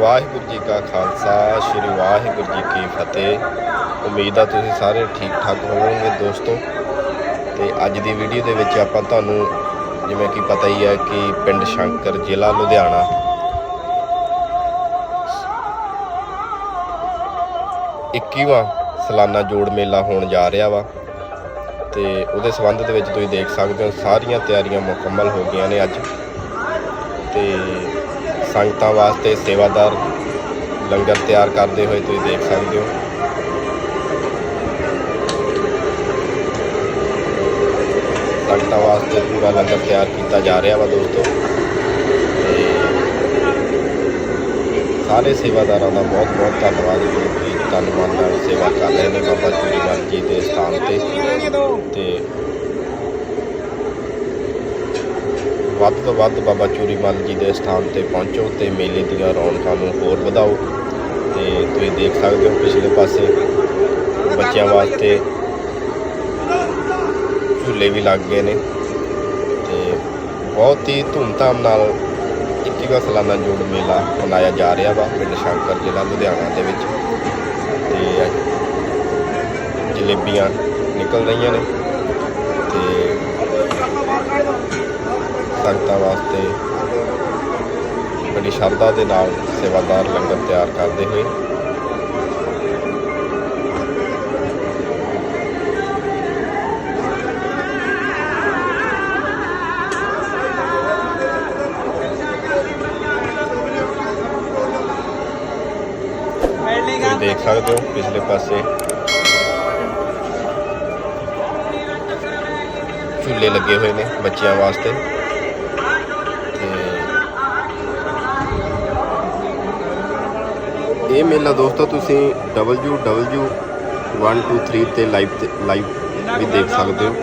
ਵਾਹਿਗੁਰੂ ਜੀ ਕਾ ਖਾਲਸਾ, ਸ੍ਰੀ ਵਾਹਿਗੁਰੂ ਜੀ ਕੀ ਫਤਿਹ। ਉਮੀਦ ਆ ਤੁਸੀਂ ਸਾਰੇ ਠੀਕ ਠਾਕ ਹੋਵੋਗੇ ਦੋਸਤੋ। ਤੇ ਅੱਜ ਦੀ ਵੀਡੀਓ ਦੇ ਵਿੱਚ ਆਪਾਂ ਤੁਹਾਨੂੰ ਜਿਵੇਂ ਕਿ ਪਤਾ ਹੀ ਹੈ ਕਿ ਪਿੰਡ ਸ਼ੰਕਰ ਜ਼ਿਲ੍ਹਾ ਲੁਧਿਆਣਾ। ਇੱਕੀਵਾਂ ਸਾਲਾਨਾ ਜੋੜ ਮੇਲਾ ਹੋਣ ਜਾ ਰਿਹਾ ਵਾ। ਤੇ ਉਹਦੇ ਸੰਬੰਧ ਦੇ ਵਿੱਚ ਤੁਸੀਂ ਦੇਖ ਸਕਦੇ ਹੋ, ਸਾਰੀਆਂ ਤਿਆਰੀਆਂ ਮੁਕੰਮਲ ਹੋ ਗਈਆਂ ਨੇ ਅੱਜ। ਤੇ ਸੰਗਤਾਂ ਵਾਸਤੇ ਸੇਵਾਦਾਰ ਲੰਗਰ ਤਿਆਰ ਕਰਦੇ ਹੋਏ ਤੁਸੀਂ ਦੇਖ ਸਕਦੇ ਹੋ। ਸੰਗਤਾਂ ਵਾਸਤੇ ਪੂਰਾ ਲੰਗਰ ਤਿਆਰ ਕੀਤਾ ਜਾ ਰਿਹਾ ਵਾ ਦੋਸਤੋ। ਤੇ ਸਾਰੇ ਸੇਵਾਦਾਰਾਂ ਦਾ ਬਹੁਤ ਬਹੁਤ ਧੰਨਵਾਦ ਜੀ। ਕਿ ਤਨ ਮਨ ਨਾਲ ਸੇਵਾ ਕਰ ਰਹੇ ਨੇ ਬਾਬਾ ਚੂੜੀਵਾਲ ਜੀ ਦੇ ਸਥਾਨ ਤੇ। ਤੇ ਵੱਧ ਤੋਂ ਵੱਧ ਬਾਬਾ ਚੂਰੀ ਚੂੜੀਮੱਲ ਜੀ ਦੇ ਸਥਾਨ ਤੇ ਪਹੁੰਚੋ ਤੇ ਮੇਲੇ ਦੀਆਂ ਰੌਣਕਾਂ ਨੂੰ ਹੋਰ ਵਧਾਓ। ਤੇ ਤੁਸੀਂ ਦੇਖ ਸਕਦੇ ਹੋ ਪਿਛਲੇ ਪਾਸੇ ਬੱਚਿਆਂ ਵਾਸਤੇ ਝੂਲੇ ਵੀ ਲੱਗ ਗਏ ਨੇ। ਤੇ ਬਹੁਤ ਹੀ ਧੂਮਧਾਮ ਨਾਲ 21ਵਾਂ ਸਾਲਾਨਾ ਜੋੜ ਮੇਲਾ ਮਨਾਇਆ ਜਾ ਰਿਹਾ ਵਾ ਪਿੰਡ ਸ਼ੰਕਰ ਜ਼ਿਲ੍ਹਾ ਲੁਧਿਆਣਾ ਦੇ ਵਿੱਚ। ਤੇ ਜਲੇਬੀਆਂ ਨਿਕਲ ਰਹੀਆਂ ਨੇ ਤੇ ਸੰਗਤਾਂ ਵਾਸਤੇ ਬੜੀ ਸ਼ਰਧਾ ਦੇ ਨਾਲ ਸੇਵਾਦਾਰ ਲੰਗਰ ਤਿਆਰ ਕਰਦੇ ਹੋਏ। ਤੁਸੀਂ ਦੇਖ ਸਕਦੇ ਹੋ ਪਿਛਲੇ ਪਾਸੇ ਝੂਲੇ ਲੱਗੇ ਹੋਏ ਨੇ ਬੱਚਿਆਂ ਵਾਸਤੇ। ਇਹ ਮੇਲਾ ਦੋਸਤੋ ਤੁਸੀਂ www123 ਤੇ ਲਾਈਵ ਤੇ ਲਾਈਵ ਵੀ ਦੇਖ ਸਕਦੇ ਹੋ।